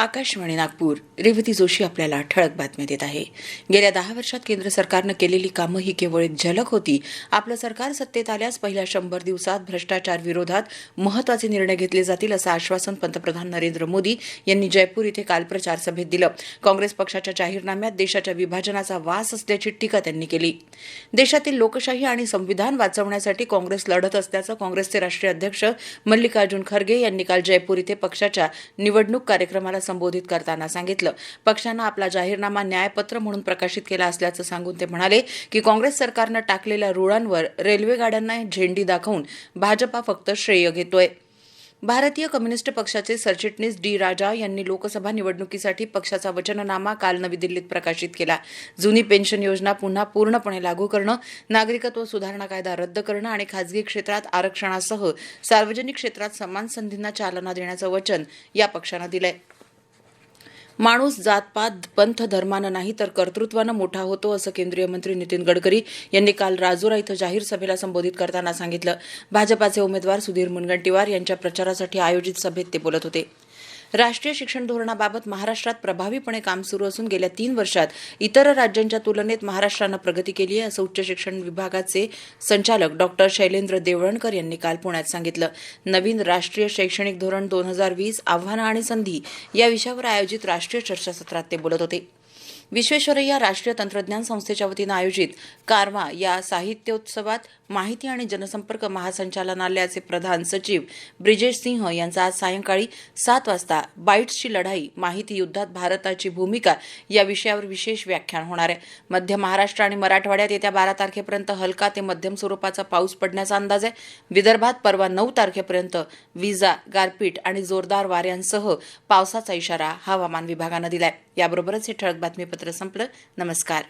आकाशवाणी नागपूर रेवती जोशी आपल्याला ठळक बातम्या देत आहे. गेल्या दहा वर्षात केंद्र सरकारनं केलेली कामं ही केवळ एक झलक होती. आपलं सरकार सत्तेत आल्यास पहिल्या शंभर दिवसात भ्रष्टाचार विरोधात महत्त्वाचे निर्णय घेतले जातील असं आश्वासन पंतप्रधान नरेंद्र मोदी यांनी जयपूर इथे काल प्रचार सभेत दिलं. काँग्रेस पक्षाच्या जाहीरनाम्यात देशाच्या विभाजनाचा वास असल्याची टीका त्यांनी केली. देशातील लोकशाही आणि संविधान वाचवण्यासाठी काँग्रेस लढत असल्याचं काँग्रेसचे राष्ट्रीय अध्यक्ष मल्लिकार्जुन खरगे यांनी काल जयपूर इथे पक्षाच्या निवडणूक कार्यक्रमाला संबोधित करताना सांगितलं. पक्षानं आपला जाहीरनामा न्यायपत्र म्हणून प्रकाशित केला असल्याचं सांगून ते म्हणाले की काँग्रेस सरकारनं टाकलेल्या रुळांवर रेल्वे गाड्यांना झेंडी दाखवून भाजपा फक्त श्रेय घेतोय. भारतीय कम्युनिस्ट पक्षाचे सरचिटणीस डी राजा यांनी लोकसभा निवडणुकीसाठी पक्षाचा वचननामा काल नवी दिल्लीत प्रकाशित केला. जुनी पेन्शन योजना पुन्हा पूर्णपणे लागू करणं नागरिकत्व सुधारणा कायदा रद्द करणं आणि खासगी क्षेत्रात आरक्षणासह सार्वजनिक क्षेत्रात समान संधींना चालना देण्याचं वचन या पक्षानं दिलंय. माणूस जातपात पंथ धर्मानं नाही तर कर्तृत्वानं मोठा होतो असं केंद्रीय मंत्री नितीन गडकरी यांनी काल राजुरा इथं जाहीर सभेला संबोधित करताना सांगितलं. भाजपाचे उमेदवार सुधीर मुनगंटीवार यांच्या प्रचारासाठी आयोजित सभेत ते बोलत होते. राष्ट्रीय शिक्षण धोरणाबाबत महाराष्ट्रात प्रभावीपणे काम सुरू असून गेल्या तीन वर्षात इतर राज्यांच्या तुलनेत महाराष्ट्रानं प्रगती केली आहे असं उच्च शिक्षण विभागाचे संचालक डॉक्टर शैलेंद्र देवळणकर यांनी काल पुण्यात सांगितलं. नवीन राष्ट्रीय शैक्षणिक धोरण दोन हजार वीस आव्हानं आणि संधी या विषयावर आयोजित राष्ट्रीय चर्चासत्रात ते बोलत होते. विश्वेश्वरय्या राष्ट्रीय तंत्रज्ञान संस्थेच्या वतीनं आयोजित कारवा या साहित्योत्सवात माहिती आणि जनसंपर्क महासंचालनालयाचे प्रधान सचिव ब्रिजेश सिंह यांचा आज सायंकाळी सात वाजता बाईट्सची लढाई माहिती युद्धात भारताची भूमिका या विषयावर विशेष व्याख्यान होणार आहे. मध्य महाराष्ट्र आणि मराठवाड्यात येत्या बारा तारखेपर्यंत हलका ते मध्यम स्वरूपाचा पाऊस पडण्याचा अंदाज आहे. विदर्भात परवा नऊ तारखेपर्यंत विजा गारपीट आणि जोरदार वाऱ्यांसह पावसाचा इशारा हवामान विभागानं दिलाय. याबरोबरच हे ठळक बातमीपत्र संपलं नमस्कार